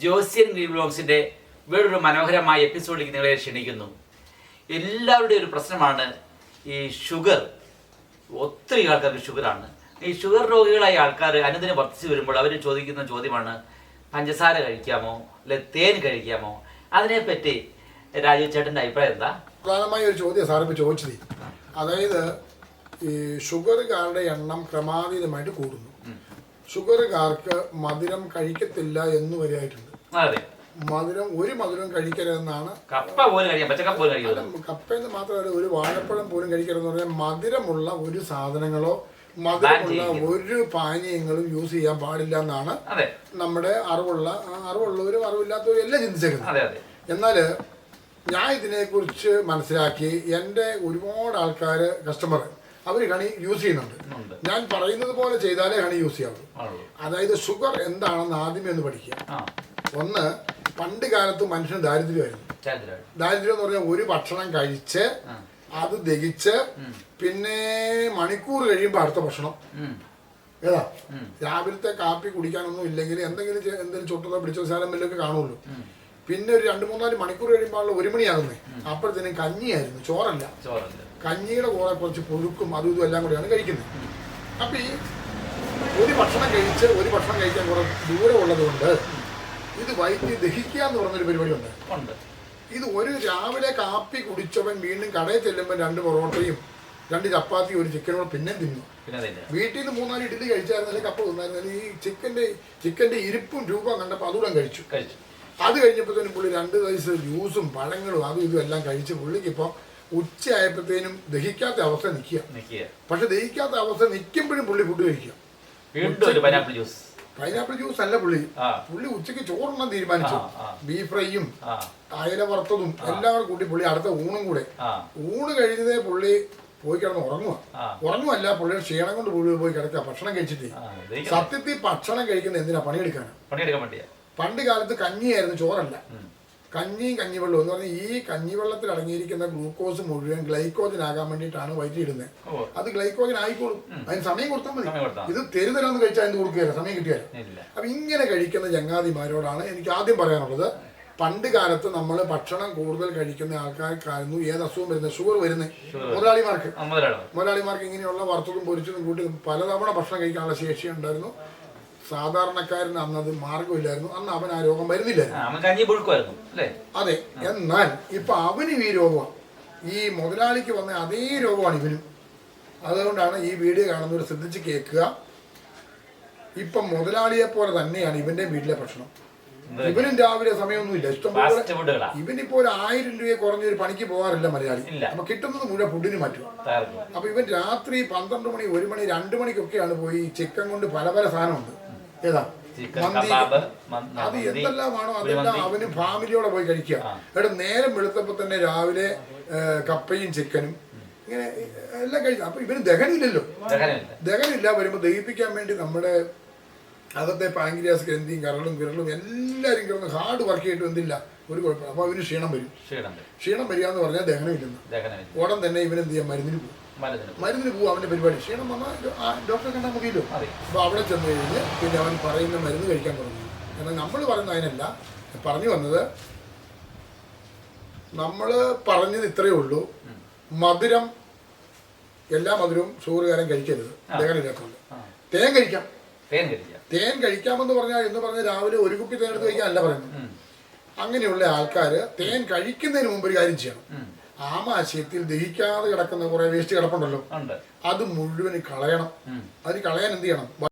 ജോസിയൻ green ബ്ലോഗ്സിന്റെ വേറൊരു മനോഹരമായ എപ്പിസോഡിലേക്ക് നിങ്ങളെ ക്ഷണിക്കുന്നു. എല്ലാവരുടെയും ഒരു പ്രശ്നമാണ് ഈ ഷുഗർ. ഒത്തിരി ആൾക്കാർക്ക് ഷുഗറാണ് ഈ ഷുഗർ രോഗികളായ ആൾക്കാർ അനുദിനം വർദ്ധിച്ചു വരുമ്പോൾ അവർ ചോദിക്കുന്ന ചോദ്യമാണ് പഞ്ചസാര കഴിക്കാമോ? അല്ലെ തേൻ കഴിക്കാമോ? അതിനെപ്പറ്റി രാജീവ് ചേട്ടന്റെ അഭിപ്രായം എന്താ? പ്രധാനമായ ഒരു ചോദ്യം ഇപ്പൊ ചോദിച്ചത്. അതായത് ഈ ഷുഗറുകാരുടെ എണ്ണം ക്രമാതീതമായിട്ട് കൂടുന്നു. ഷുഗറുകാർക്ക് മധുരം കഴിക്കത്തില്ല എന്ന് വരെയായിട്ടുണ്ട്. അതെ. മധുരം ഒരു മധുരം കഴിക്കരുതെന്നാണ് കപ്പ പോലും കഴിക്കാം പച്ചക്കപ്പ പോലും അല്ല, കഴിക്കുന്നത് കപ്പയെന്ന് മാത്രമല്ല ഒരു വാഴപ്പഴം പോലും കഴിക്കരുതെന്ന് പറഞ്ഞാൽ മധുരമുള്ള ഒരു സാധനങ്ങളോ മധുരമുള്ള ഒരു പാനീയങ്ങളും യൂസ് ചെയ്യാൻ പാടില്ല എന്നാണ് നമ്മുടെ അറിവുള്ള അറിവുള്ളവരും അറിവില്ലാത്തവരും എല്ലാം ചിന്തിച്ചേക്കുന്നത്. എന്നാൽ ഞാൻ ഇതിനെക്കുറിച്ച് മനസ്സിലാക്കി എന്റെ ഒരുപാട് ആൾക്കാർ കസ്റ്റമർ അവർ ഹണി യൂസ് ചെയ്യുന്നുണ്ട്. ഞാൻ പറയുന്നത് പോലെ ചെയ്താലേ ഹണി യൂസ് ചെയ്യാവുള്ളൂ അതായത് ഷുഗർ എന്താണെന്ന് ആദ്യമേ ഒന്ന് പഠിക്കുക. ഒന്ന് പണ്ട് കാലത്ത് മനുഷ്യന് ദാരിദ്ര്യമായിരുന്നു. ദാരിദ്ര്യം എന്ന് പറഞ്ഞാൽ ഒരു ഭക്ഷണം കഴിച്ച് അത് ദഹിച്ച് പിന്നെ മണിക്കൂർ കഴിയുമ്പോൾ അടുത്ത ഭക്ഷണം. ഏതാ. രാവിലത്തെ കാപ്പി കുടിക്കാനൊന്നും ഇല്ലെങ്കിൽ എന്തെങ്കിലും എന്തെങ്കിലും ചുട്ടതോ പിടിച്ചോ ശാലം വല്ലതൊക്കെ കാണുള്ളൂ. പിന്നെ ഒരു രണ്ട് മൂന്നാൽ മണിക്കൂർ കഴിയുമ്പോൾ ഒരു മണിയാകുന്നേ. അപ്പോഴത്തേനും കഞ്ഞിയായിരുന്നു. ചോറല്ല. ചോറുണ്ട് കഞ്ഞിയുടെ കൂടെ കുറച്ച് പുഴുക്കും അതും ഇതും എല്ലാം കൂടിയാണ് കഴിക്കുന്നത്. അപ്പം ഈ ഒരു ഭക്ഷണം കഴിച്ച് ഒരു ഭക്ഷണം കഴിക്കാൻ കുറെ ദൂരം ഉള്ളതുകൊണ്ട് ഇത് വൈദ്യുതി ദഹിക്കുക എന്ന് പറഞ്ഞൊരു പരിപാടി ഉണ്ട്. ഉണ്ട് ഇത് ഒരു രാവിലെ കാപ്പി കുടിച്ചവൻ വീണ്ടും കടയിൽ ചെല്ലുമ്പോൾ രണ്ട് പൊറോട്ടയും രണ്ട് ചപ്പാത്തി ഒരു ചിക്കനോട് പിന്നെ തിന്നു. വീട്ടിൽ നിന്ന് മൂന്നാൽ ഇഡ്ഡലി കഴിച്ചായിരുന്നാലും കപ്പ തിന്നായിരുന്നാലും ഈ ചിക്കന്റെ ചിക്കന്റെ ഇരിപ്പും രൂപം കണ്ടപ്പോൾ അതുകൂടെ കഴിച്ചു. കഴിച്ചു. അത് കഴിഞ്ഞപ്പോഴത്തേനും പുള്ളി രണ്ട് വയസ്സ് ജ്യൂസും പഴങ്ങളും അതും ഇതും എല്ലാം കഴിച്ച് പുള്ളിക്ക് ഇപ്പോൾ ഉച്ചയായപ്പോഴത്തേനും ദഹിക്കാത്ത അവസ്ഥ നിൽക്കുക. പക്ഷെ ദഹിക്കാത്ത അവസ്ഥ നിൽക്കുമ്പോഴും പുള്ളി ഫുഡ് കഴിക്കുക. പൈനാപ്പിൾ ജ്യൂസ് പൈനാപ്പിൾ ജ്യൂസ് അല്ല പുള്ളി. പുള്ളി ഉച്ചയ്ക്ക് ചോറുണ്ണാൻ തീരുമാനിച്ചു. ബീഫ് ഫ്രൈയും അയല വറുത്തതും എല്ലാം കൂടെ കൂട്ടി പുള്ളി അടുത്ത ഊണും കൂടെ. ഊണ് കഴിഞ്ഞതേ പുള്ളി പോയി കിടന്ന് ഉറങ്ങുക. ഉറങ്ങുമല്ല പുള്ളിയുടെ ക്ഷീണം കൊണ്ട് പുള്ളി പോയി കിടക്കുക. ഭക്ഷണം കഴിച്ചിട്ട്. സത്യത്തിൽ ഭക്ഷണം കഴിക്കുന്ന എന്തിനാ? പണിയെടുക്കാനാണ് പണിയെടുക്കാൻ വേണ്ടിയാ. പണ്ട് കാലത്ത് കഞ്ഞിയായിരുന്നു ചോറല്ല. കഞ്ഞിയും കഞ്ഞിവെള്ളവും എന്ന് പറഞ്ഞാൽ ഈ കഞ്ഞിവെള്ളത്തിൽ അടങ്ങിയിരിക്കുന്ന ഗ്ലൂക്കോസ് മുഴുവൻ ഗ്ലൈക്കോജൻ ആകാൻ വേണ്ടിയിട്ടാണ് വയറ്റിയിടുന്നത് ഇടുന്നത് അത് ഗ്ലൈക്കോജൻ ആയിക്കോളും അതിന് സമയം കൊടുത്താൽ മതി. ഇത് തെരുതരാന്ന് കഴിച്ചാൽ എന്ത് കൊടുക്കുകയല്ല? സമയം കിട്ടിയാൽ അപ്പൊ ഇങ്ങനെ കഴിക്കുന്ന ചങ്ങാതിമാരോടാണ് എനിക്ക് ആദ്യം പറയാനുള്ളത്. പണ്ട് കാലത്ത് നമ്മൾ ഭക്ഷണം കൂടുതൽ കഴിക്കുന്ന ആൾക്കാർക്കായിരുന്നു ഏത് അസുഖം വരുന്നത്? ഷുഗർ വരുന്നത് മുതലാളിമാർക്ക്. മുതലാളിമാർക്ക് ഇങ്ങനെയുള്ള വറുത്തതും പൊരിച്ചതും കൂട്ടി പലതവണ ഭക്ഷണം കഴിക്കാനുള്ള ശേഷി ഉണ്ടായിരുന്നു. സാധാരണക്കാരന് അന്ന് അത് മാർഗമില്ലായിരുന്നു അന്ന് അവൻ ആ രോഗം വരുന്നില്ലായിരുന്നു. അതെ എന്നാൽ ഇപ്പൊ അവനും ഈ രോഗമാണ് ഈ മുതലാളിക്ക് വന്ന അതേ രോഗമാണ് ഇവനും. അതുകൊണ്ടാണ് ഈ വീഡിയോ കാണുന്നവർ ശ്രദ്ധിച്ച് കേൾക്കുക. ഇപ്പം മുതലാളിയെ പോലെ തന്നെയാണ് ഇവന്റെ വീട്ടിലെ ഭക്ഷണം. ഇവനും രാവിലെ സമയമൊന്നുമില്ല. ഇഷ്ടംപോലെ ഇവനിപ്പോ ഒരു ആയിരം രൂപയെ കുറഞ്ഞൊരു പണിക്ക് പോകാറില്ല മലയാളി. അപ്പൊ കിട്ടുന്നത് മുഴുവൻ ഫുഡിന് മാറ്റും അപ്പൊ ഇവൻ രാത്രി പന്ത്രണ്ട് മണി ഒരു മണി രണ്ട് മണിക്കൊക്കെയാണ് പോയി ചിക്കൻ കൊണ്ട് പല പല സാധനമുണ്ട്. ഏതാ? അത് എന്തെല്ലാമാണോ അതെല്ലാം അവന് ഫാമിലിയോടെ പോയി കഴിക്കുക. എടാ നേരം വെളുത്തപ്പോ തന്നെ രാവിലെ കപ്പയും ചിക്കനും ഇങ്ങനെ എല്ലാം കഴിച്ചു അപ്പൊ ഇവന് ദഹനമില്ലല്ലോ. ദഹനമില്ല. വരുമ്പോ വരുമ്പോൾ ദഹിപ്പിക്കാൻ വേണ്ടി നമ്മുടെ അകത്തെ പാങ്കിരിയാസ് ഗ്രന്ഥിയും കരളും വിരളും എല്ലാരും കിടന്ന് ഹാർഡ് വർക്ക് ചെയ്തിട്ട് എന്തില്ല? ഒരു കുഴപ്പമില്ല. അപ്പൊ അവന് ക്ഷീണം വരും. ക്ഷീണം വരിക എന്ന് പറഞ്ഞാൽ ദഹനമില്ലെന്ന്. ദഹനമില്ല. ഉടൻ തന്നെ ഇവനെന്ത് എന്ത് ചെയ്യാം? മരുന്നിന് പോകും. മരുന്നിന് പോകും അവന്റെ പരിപാടി. ക്ഷീണം വന്നാൽ ഡോക്ടറെ കണ്ടാൽ മതിയല്ലോ. അപ്പോൾ അപ്പൊ അവിടെ ചെന്ന് കഴിഞ്ഞ് പിന്നെ അവൻ പറയുന്ന മരുന്ന് കഴിക്കാൻ തുടങ്ങി. കാരണം നമ്മൾ പറയുന്ന അതിനല്ല. പറഞ്ഞു വന്നത് നമ്മൾ പറഞ്ഞത് ഇത്രയേ ഉള്ളൂ. മധുരം എല്ലാ മധുരവും ഷുഗറുകാരൻ കഴിക്കരുത്. ദഹനമില്ലാത്തതുകൊണ്ട് ആ. തേൻ കഴിക്കാം. തേൻ കഴിക്കാം. തേൻ കഴിക്കാമെന്ന് പറഞ്ഞാൽ എന്ന് പറഞ്ഞാൽ രാവിലെ ഒരു കുപ്പി തേൻ എടുത്ത് കഴിക്കാൻ അല്ല പറയുന്നത്. അങ്ങനെയുള്ള ആൾക്കാർ തേൻ കഴിക്കുന്നതിന് മുമ്പ് ഒരു കാര്യം ചെയ്യണം. ആമാശയത്തിൽ ദഹിക്കാതെ കിടക്കുന്ന കുറെ വേസ്റ്റ് കിടപ്പുണ്ടല്ലോ. അത് മുഴുവൻ കളയണം. അതിന് കളയാൻ എന്ത് ചെയ്യണം?